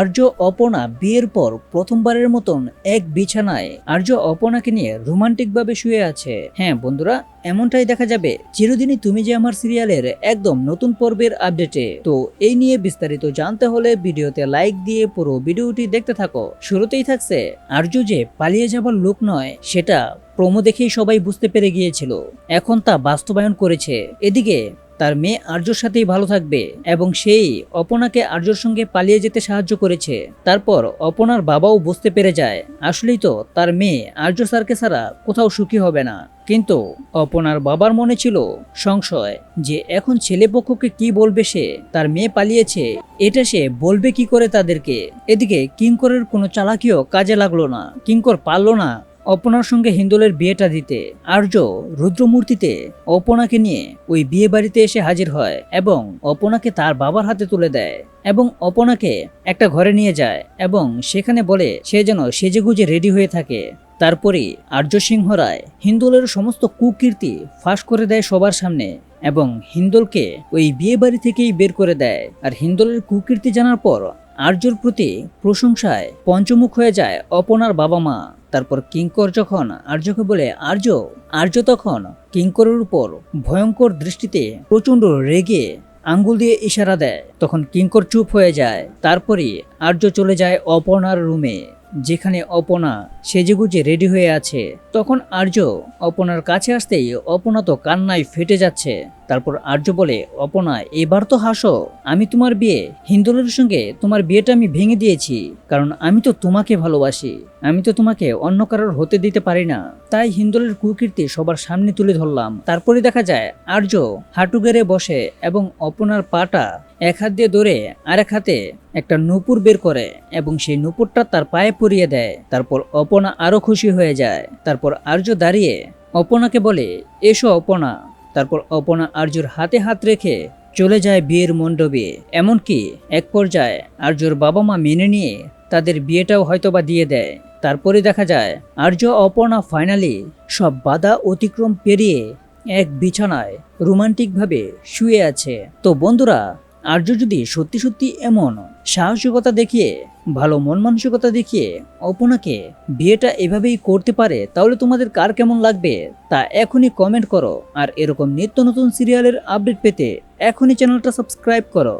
আর্য অপনা বিয়ের পর প্রথমবারের মতন এক বিছানায় আর্য অপনাকে নিয়ে রোমান্টিকভাবে শুয়ে আছে। হ্যাঁ বন্ধুরা, এমনটাই দেখা যাবে চিরদিনই তুমি যে আমার সিরিয়ালের একদম নতুন পর্বের আপডেটে। তো এই নিয়ে বিস্তারিত জানতে হলে ভিডিওতে লাইক দিয়ে পুরো ভিডিওটি দেখতে থাকো। শুরুতেই থাকছে আর্য যে পালিয়ে যাবার লোক নয়, সেটা প্রমো দেখেই সবাই বুঝতে পেরে গিয়েছিল। এখন তা বাস্তবায়ন করেছে। এদিকে তার মেয়ে আর্যর সাথেই ভালো থাকবে এবং সেই অপনাকে আর্যর সঙ্গে পালিয়ে যেতে সাহায্য করেছে। তারপর অপনার বাবাও বুঝতে পেরে যায়, আসলেই তো তার মেয়ে আর্য স্যারকে ছাড়া কোথাও সুখী হবে না। কিন্তু অপনার বাবার মনে ছিল সংশয় যে এখন ছেলেপক্ষকে কি বলবে সে, তার মেয়ে পালিয়েছে, এটা সে বলবে কি করে তাদেরকে? এদিকে কিঙ্করের কোনো চালাকিও কাজে লাগল না। কিঙ্কর পারল না অপনার সঙ্গে হিন্দোলের বিয়েটা দিতে আর্য রুদ্রমূর্তিতে অপনাকে নিয়ে ওই বিয়ে বাড়িতে এসে হাজির হয় এবং অপনাকে তার বাবার হাতে তুলে দেয় এবং অপনাকে একটা ঘরে নিয়ে যায় এবং সেখানে বলে, সে যেন সেজেগুজে রেডি হয়ে থাকে। তারপরে আর্য সিংহ রায় হিন্দোলের সমস্ত কুকীর্তি ফাঁস করে দেয় সবার সামনে এবং হিন্দোলকে ওই বিয়ে বাড়ি থেকেই বের করে দেয়। আর হিন্দোলের কুকীর্তি জানার পর আর্যর প্রতি প্রশংসায় পঞ্চমুখ হয়ে যায় অপনার বাবা মা। তারপর কিঙ্কর যখন আর্যকে বলে, আর্য আর্য তখন কিঙ্করের উপর ভয়ঙ্কর দৃষ্টিতে প্রচণ্ড রেগে আঙ্গুল দিয়ে ইশারা দেয়। তখন কিঙ্কর চুপ হয়ে যায়। তারপরে আর্য চলে যায় অপর্ণার রুমে। যেখানে অপনা সেজেগুজে রেডি হয়ে আছে, তখন আর্য অপনার কাছে আসতেই অপনা তো কান্নায় ফেটে যাচ্ছে। তারপর আর্য বলে, অপনা, এবার তো হাসো। আমি তোমার বিয়ে, হিন্দুলের সঙ্গে তোমার বিয়েটা আমি ভেঙে দিয়েছি, কারণ আমি তো তোমাকে ভালোবাসি। আমি তো তোমাকে অন্য কারোর হতে দিতে পারি না। তাই হিন্দুলের কুকীর্তি সবার সামনে তুলে ধরলাম। তারপরে দেখা যায়, আর্য হাঁটু গেড়ে বসে এবং অপনার পাটা এক হাত দিয়ে ধরে আরেক হাতে একটা নুপুর বের করে এবং সেই নুপুরটা তার পায়ে পরিয়ে দেয়। তারপর অপনা আরও খুশি হয়ে যায়। তারপর আর্য দাঁড়িয়ে অপনাকে বলে, এসো অপনা। তারপর অপনা আর্যর হাতে হাত রেখে চলে যায় বিয়ের মণ্ডপে। এমনকি এক পর্যায়ে আর্যর বাবা মা মেনে নিয়ে তাদের বিয়েটাও হয়তোবা দিয়ে দেয়। তারপরে দেখা যায়, আর্য অপর্ণা ফাইনালি সব বাধা অতিক্রম পেরিয়ে এক বিছানায় রোমান্টিকভাবে শুয়ে আছে। তো বন্ধুরা আর্য যদি সত্যি সত্যি এমন সাহসিকতা দেখিয়ে, ভালো মন মানসিকতা দেখিয়ে অপনাকে বিয়েটা এভাবেই করতে পারে, তাহলে তোমাদের কার কেমন লাগবে? তা এখনই কমেন্ট করো। আর এরকম নিত্য নতুন সিরিয়ালের আপডেট পেতে এখনই চ্যানেলটা সাবস্ক্রাইব করো।